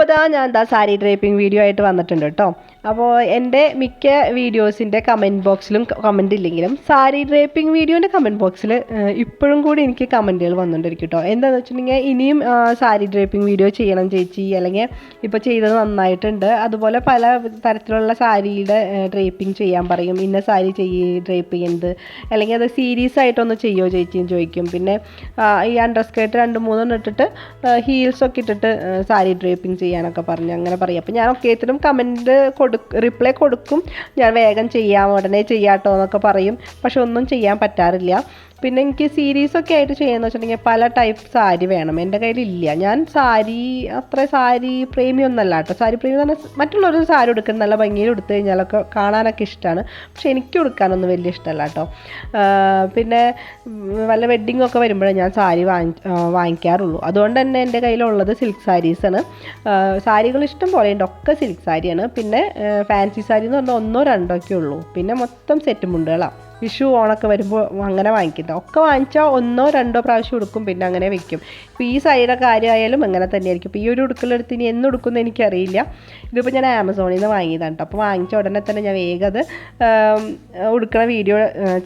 അപ്പോൾ ഞാൻ എന്താ സാരി ഡ്രേപ്പിംഗ് വീഡിയോ ആയിട്ട് വന്നിട്ടുണ്ട് കേട്ടോ അപ്പോൾ എന്റെ മിക്ക വീഡിയോസിന്റെ കമന്റ് ബോക്സിലും കമന്റ് ഇല്ലെങ്കിലും സാരി ഡ്രേപ്പിംഗ് വീഡിയോന്റെ കമന്റ് ബോക്സിൽ ഇപ്പോഴും കൂടി എനിക്ക് കമന്റുകൾ വന്നുകൊണ്ടിരിക്കും കേട്ടോ എന്താണെന്ന് വെച്ചിട്ടുണ്ടെങ്കിൽ ഇനിയും സാരി ഡ്രേപ്പിംഗ് വീഡിയോ ചെയ്യണം ചേച്ചി അല്ലെങ്കിൽ ഇപ്പോൾ ചെയ്തത് നന്നായിട്ടുണ്ട്. അതുപോലെ പല തരത്തിലുള്ള സാരിയുടെ ഡ്രേപ്പിംഗ് ചെയ്യാൻ പറയും. ഇന്ന സാരി ചെയ്യ് ഡ്രേപ്പ് ചെയ്യുന്നത് അല്ലെങ്കിൽ അത് സീരീസ് ആയിട്ടൊന്ന് ചെയ്യോ ചേച്ചിയും ചോദിക്കും. പിന്നെ ഈ അണ്ടർ സ്കേർട്ട് രണ്ട് മൂന്നെണ്ണം ഇട്ടിട്ട് ഹീൽസ് ഒക്കെ ഇട്ടിട്ട് സാരി ഡ്രേപ്പിംഗ് ചെയ്യാനൊക്കെ പറഞ്ഞു. അങ്ങനെ പറയും. അപ്പോൾ ഞാൻ ഒക്കേത്തിനും കമന്റ് കൊടു റിപ്ലൈ കൊടുക്കും. ഞാൻ വേഗം ചെയ്യാം ഉടനെ ചെയ്യാട്ടോ എന്നൊക്കെ പറയും. പക്ഷെ ഒന്നും ചെയ്യാൻ പറ്റാറില്ല. പിന്നെ എനിക്ക് സീരീസ് ഒക്കെ ആയിട്ട് ചെയ്യാന്ന് വെച്ചിട്ടുണ്ടെങ്കിൽ പല ടൈപ്പ് സാരി വേണം. എന്റെ കയ്യിലില്ല. ഞാൻ സാരി അത്ര സാരി പ്രേമിയൊന്നല്ല കേട്ടോ. സാരി പ്രേമി തന്നെ മറ്റുള്ളവർ സാരി എടുക്കുന്നത് നല്ല ഭംഗിയിൽ എടുത്തു കഴിഞ്ഞാലൊക്കെ കാണാനൊക്കെ ഇഷ്ടമാണ് പക്ഷെ എനിക്ക് എടുക്കാനൊന്നും വലിയ ഇഷ്ടമല്ല കേട്ടോ. പിന്നെ വല്ല ഒക്കെ വരുമ്പോഴേ ഞാൻ സാരി വാങ്ങി വാങ്ങിക്കാറുള്ളൂ. അതുകൊണ്ട് തന്നെ എന്റെ കയ്യിലുള്ളത് സിൽക്ക് സാരീസാണ് സാരികൾ ഇഷ്ടം പോലെ ഉണ്ട്. ഒക്കെ സിൽക്ക് സാരിയാണ് പിന്നെ ഫാൻസി സാരി എന്ന് പറഞ്ഞാൽ ഒന്നോ രണ്ടോ ഒക്കെ ഉള്ളൂ. പിന്നെ മൊത്തം സെറ്റ് മുണ്ടുകളാണ്. വിഷു ഓണൊക്കെ വരുമ്പോൾ അങ്ങനെ വാങ്ങിക്കുന്നത് ഒക്കെ വാങ്ങിച്ചാൽ ഒന്നോ രണ്ടോ പ്രാവശ്യം ഉടുക്കും പിന്നെ അങ്ങനെ വെക്കും. ഇപ്പോൾ ഈ സാരിയുടെ കാര്യമായാലും അങ്ങനെ തന്നെയായിരിക്കും. ഇപ്പോൾ ഈ ഒരു ഉടുക്കലെടുത്ത് ഇനി എന്ന് ഉടുക്കുന്ന എനിക്കറിയില്ല. ഇതിപ്പോൾ ഞാൻ ആമസോണിൽ നിന്ന് വാങ്ങിയതാണ് കേട്ടോ അപ്പോൾ വാങ്ങിച്ച ഉടനെ തന്നെ ഞാൻ വേഗം അത് ഉടുക്കണ വീഡിയോ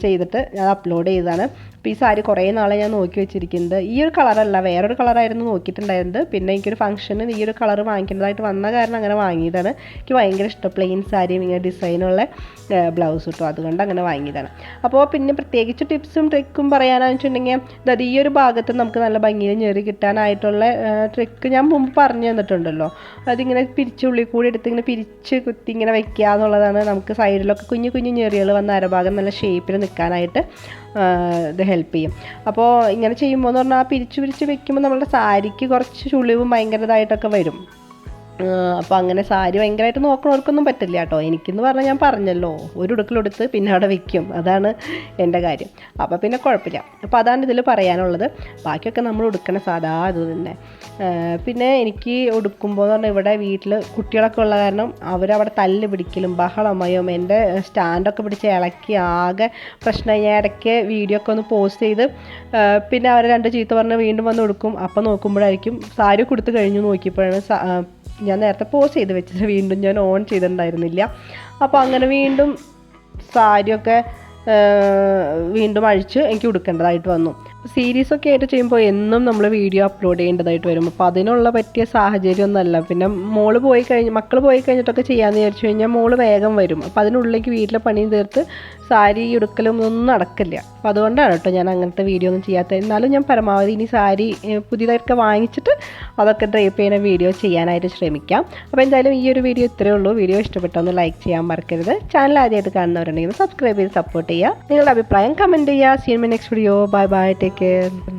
ചെയ്തിട്ട് ഞാൻ അപ്ലോഡ് ചെയ്തതാണ്. അപ്പോൾ ഈ സാരി കുറേ നാളെ ഞാൻ നോക്കി വെച്ചിരിക്കുന്നത്. ഈ ഒരു കളറല്ല വേറൊരു കളറായിരുന്നു നോക്കിയിട്ടുണ്ടായിരുന്നത്. പിന്നെ എനിക്കൊരു ഫംഗ്ഷന് ഈ ഒരു കളർ വാങ്ങിക്കേണ്ടതായിട്ട് വന്ന കാരണം അങ്ങനെ വാങ്ങിയതാണ്. എനിക്ക് ഭയങ്കര ഇഷ്ടം പ്ലെയിൻ സാരിയും ഇങ്ങനെ ഡിസൈനുള്ള ബ്ലൗസ് കിട്ടും അതുകൊണ്ട് അങ്ങനെ വാങ്ങിയതാണ്. അപ്പോൾ പിന്നെ പ്രത്യേകിച്ച് ടിപ്സും ട്രിക്കും പറയാനാണെന്ന് വെച്ചിട്ടുണ്ടെങ്കിൽ അതായത് ഈ ഒരു ഭാഗത്ത് നമുക്ക് നല്ല ഭംഗിയിൽ ഞെറി കിട്ടാനായിട്ടുള്ള ട്രിക്ക് ഞാൻ മുമ്പ് പറഞ്ഞു തന്നിട്ടുണ്ടല്ലോ. അതിങ്ങനെ പിരിച്ച് ഉള്ളിൽ കൂടി എടുത്ത് ഇങ്ങനെ പിരിച്ച് കുത്തി ഇങ്ങനെ വെക്കുക എന്നുള്ളതാണ് നമുക്ക് സൈഡിലൊക്കെ കുഞ്ഞു കുഞ്ഞു ഞെറികൾ വന്ന അരഭാഗം നല്ല ഷേപ്പിൽ നിൽക്കാനായിട്ട് ഇത് ഹെൽപ്പ് ചെയ്യും. അപ്പോൾ ഇങ്ങനെ ചെയ്യുമ്പോൾ എന്ന് പറഞ്ഞാൽ പിരിച്ചു പിരിച്ച് വെക്കുമ്പോൾ നമ്മുടെ സാരിക്ക് കുറച്ച് ചുളിവും ഭയങ്കരതായിട്ടൊക്കെ വരും. അപ്പോൾ അങ്ങനെ സാരി ഭയങ്കരമായിട്ട് നോക്കണവർക്കൊന്നും പറ്റില്ല കേട്ടോ എനിക്കെന്ന് പറഞ്ഞാൽ ഞാൻ പറഞ്ഞല്ലോ. ഒരു ഉടുക്കലെടുത്ത് പിന്നെ അവിടെ വെക്കും. അതാണ് എന്റെ കാര്യം. അപ്പോൾ പിന്നെ കുഴപ്പമില്ല. അപ്പോൾ അതാണ് ഇതിൽ പറയാനുള്ളത്. ബാക്കിയൊക്കെ നമ്മൾ ഉടുക്കണ സാധാ ഇത് തന്നെ. പിന്നെ എനിക്ക് ഉടുക്കുമ്പോൾ എന്ന് പറഞ്ഞാൽ ഇവിടെ വീട്ടിൽ കുട്ടികളൊക്കെ ഉള്ള കാരണം അവരവിടെ തല്ല് പിടിക്കലും ബഹളമയം എന്റെ സ്റ്റാൻഡൊക്കെ പിടിച്ച് ഇളക്കി ആകെ പ്രശ്നമായി ഞാൻ ഇടയ്ക്ക് വീഡിയോ ഒക്കെ ഒന്ന് പോസ്റ്റ് ചെയ്ത് പിന്നെ അവരെ രണ്ട് ചീത്ത പറഞ്ഞ് വീണ്ടും വന്ന് ഉടുക്കും. അപ്പം നോക്കുമ്പോഴായിരിക്കും സാരി കൊടുത്ത് കഴിഞ്ഞു നോക്കിയപ്പോഴാണ് ഞാൻ നേരത്തെ പോസ് ചെയ്ത് വെച്ചത് വീണ്ടും ഞാൻ ഓൺ ചെയ്തിട്ടുണ്ടായിരുന്നില്ല. അപ്പോൾ അങ്ങനെ വീണ്ടും സാരിയൊക്കെ വീണ്ടും അഴിച്ച് എനിക്ക് ഉടുക്കേണ്ടതായിട്ട് വന്നു. സീരീസൊക്കെ ആയിട്ട് ചെയ്യുമ്പോൾ എന്നും നമ്മൾ വീഡിയോ അപ്ലോഡ് ചെയ്യേണ്ടതായിട്ട് വരും. അപ്പോൾ അതിനുള്ള പറ്റിയ സാഹചര്യമൊന്നുമല്ല. പിന്നെ മോൾ പോയി കഴിഞ്ഞ് മക്കൾ പോയി കഴിഞ്ഞിട്ടൊക്കെ ചെയ്യാമെന്ന് വിചാരിച്ചു കഴിഞ്ഞാൽ മോൾ വേഗം വരും. അപ്പോൾ അതിനുള്ളിലേക്ക് വീട്ടിലെ പണിയും തീർത്ത് സാരി ഉടുക്കലും ഒന്നും നടക്കില്ല. അപ്പോൾ അതുകൊണ്ടാണ് കേട്ടോ ഞാൻ അങ്ങനത്തെ വീഡിയോ ഒന്നും ചെയ്യാത്തത്. എന്നാലും ഞാൻ പരമാവധി ഇനി സാരി പുതിയതായിട്ടൊക്കെ വാങ്ങിച്ചിട്ട് അതൊക്കെ ഡ്രൈപ്പ് ചെയ്യുന്ന വീഡിയോ ചെയ്യാനായിട്ട് ശ്രമിക്കാം. അപ്പോൾ എന്തായാലും ഈ ഒരു വീഡിയോ ഇത്രയേ ഉള്ളൂ. വീഡിയോ ഇഷ്ടപ്പെട്ടൊന്ന് ലൈക്ക് ചെയ്യാൻ മറക്കരുത്. ചാനൽ ആദ്യമായിട്ട് കാണുന്നവരുണ്ടെങ്കിൽ സബ്സ്ക്രൈബ് ചെയ്ത് സപ്പോർട്ട് ചെയ്യുക. നിങ്ങളുടെ അഭിപ്രായം കമന്റ് ചെയ്യുക. See in my next video bye bye take take care.